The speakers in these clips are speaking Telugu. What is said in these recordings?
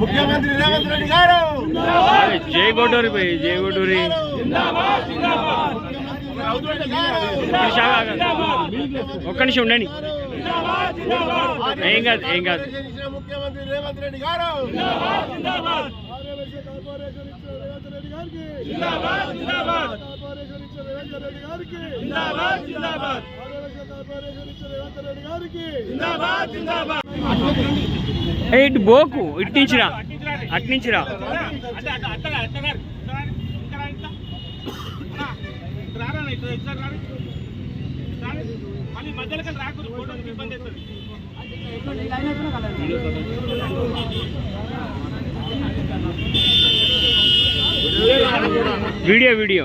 ముఖ్యమంత్రి రేవంత్ రెడ్డి గారు! జై గొడ్డూరి పోయి జై గొడ్డూరి ఒక్క నిమిషం ఉండండి. ఏం కాదు ఏం కాదు. ముఖ్యమంత్రి రేవంత్ రెడ్డి గారు! ఏ, ఇటు బోకు ఇట్టించిరా అట్నించిరా అటు నుంచిరా మళ్ళీ మధ్యలో ఫోటో ఇబ్బంది వీడియో వీడియో.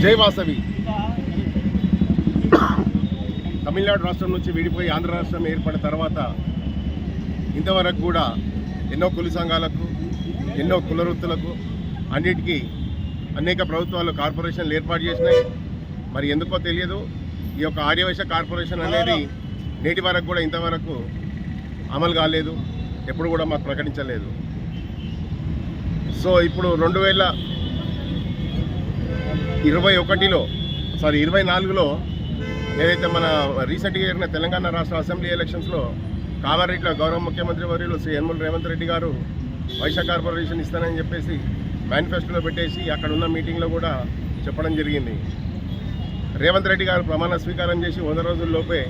జై వాసవి తమిళనాడు రాష్ట్రం నుంచి విడిపోయి ఆంధ్ర రాష్ట్రం ఏర్పడిన తర్వాత ఇంతవరకు కూడా ఎన్నో కులి సంఘాలకు ఎన్నో కులవృత్తులకు అన్నిటికీ అనేక ప్రభుత్వాలు కార్పొరేషన్లు ఏర్పాటు చేసినాయి. మరి ఎందుకో తెలియదు ఈ యొక్క ఆర్యవైశ్య కార్పొరేషన్ అనేది నేటి వరకు కూడా ఇంతవరకు అమలు కాలేదు ఎప్పుడు కూడా మాకు ప్రకటించలేదు. సో ఇప్పుడు రెండు వేల ఇరవై ఒకటిలో సారీ ఇరవై నాలుగులో ఏదైతే మన రీసెంట్గా జరిగిన తెలంగాణ రాష్ట్ర అసెంబ్లీ ఎలక్షన్స్లో కామారెడ్డిలో గౌరవ ముఖ్యమంత్రి వర్యులు శ్రీ యనమల రేవంత్ రెడ్డి గారు వైశ్య కార్పొరేషన్ ఇస్తానని చెప్పేసి మేనిఫెస్టోలో పెట్టేసి అక్కడ ఉన్న మీటింగ్లో కూడా చెప్పడం జరిగింది. రేవంత్ రెడ్డి గారు ప్రమాణ స్వీకారం చేసి వంద రోజుల్లోపే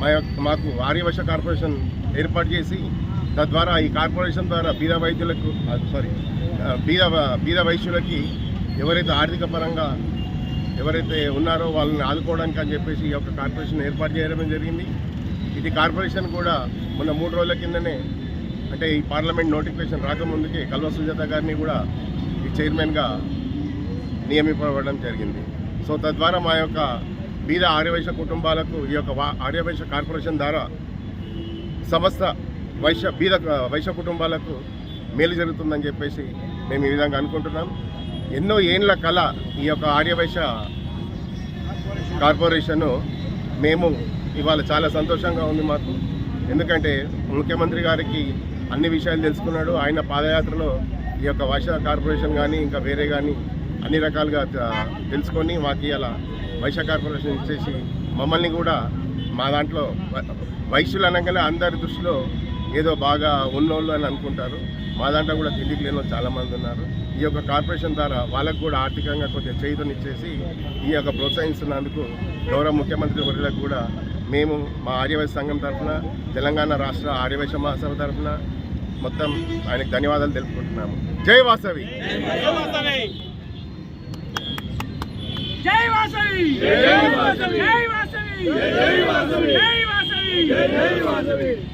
మా యొక్క మాకు ఆర్యవశ కార్పొరేషన్ ఏర్పాటు చేసి తద్వారా ఈ కార్పొరేషన్ ద్వారా బీద వైద్యులకు సారీ బీద బీద వైశ్యులకి ఎవరైతే ఆర్థిక పరంగా ఎవరైతే ఉన్నారో వాళ్ళని ఆదుకోవడానికి అని చెప్పేసి ఈ యొక్క కార్పొరేషన్ ఏర్పాటు చేయడం జరిగింది. ఇది కార్పొరేషన్ కూడా మొన్న మూడు రోజుల కిందనే అంటే ఈ పార్లమెంట్ నోటిఫికేషన్ రాకముందుకే కల్వ సుజాత గారిని కూడా ఈ చైర్మన్గా నియమింపబడడం జరిగింది. సో తద్వారా మా యొక్క బీద ఆర్యవైశ్య కుటుంబాలకు ఈ యొక్క ఆర్యవైశ్య కార్పొరేషన్ ద్వారా సమస్త వైశ్య బీద వైశ్య కుటుంబాలకు మేలు జరుగుతుందని చెప్పేసి మేము ఈ విధంగా అనుకుంటున్నాం. ఎన్నో ఏండ్ల కళ ఈ యొక్క ఆర్యవైశ్య కార్పొరేషను మేము ఇవాళ చాలా సంతోషంగా ఉంది మాకు. ఎందుకంటే ముఖ్యమంత్రి గారికి అన్ని విషయాలు తెలుసుకున్నాడు. ఆయన పాదయాత్రలో ఈ యొక్క వైశ్య కార్పొరేషన్ కానీ ఇంకా వేరే కానీ అన్ని రకాలుగా తెలుసుకొని మాకు ఇలా వైశ్య కార్పొరేషన్ ఇచ్చేసి మమ్మల్ని కూడా మా దాంట్లో వైశ్యులు అనగానే అందరి దృష్టిలో ఏదో బాగా ఉన్నోళ్ళు అని అనుకుంటారు. మా దాంట్లో కూడా తిండికి లేని చాలామంది ఉన్నారు. ఈ యొక్క కార్పొరేషన్ ద్వారా వాళ్ళకు కూడా ఆర్థికంగా కొంచెం చేయుతనిచ్చేసి ఈ యొక్క ప్రోత్సహిస్తున్నందుకు గౌరవ ముఖ్యమంత్రి వర్యులకు కూడా మేము మా ఆర్యవైశ్య సంఘం తరఫున తెలంగాణ రాష్ట్ర ఆర్యవైశ్య మహాసభ తరఫున మొత్తం ఆయనకు ధన్యవాదాలు తెలుపుకుంటున్నాము. జై వాసవి! జై వాసవి! జై వాసవి! జై వాసవి! జై వాసవి! జై వాసవి! జై వాసవి!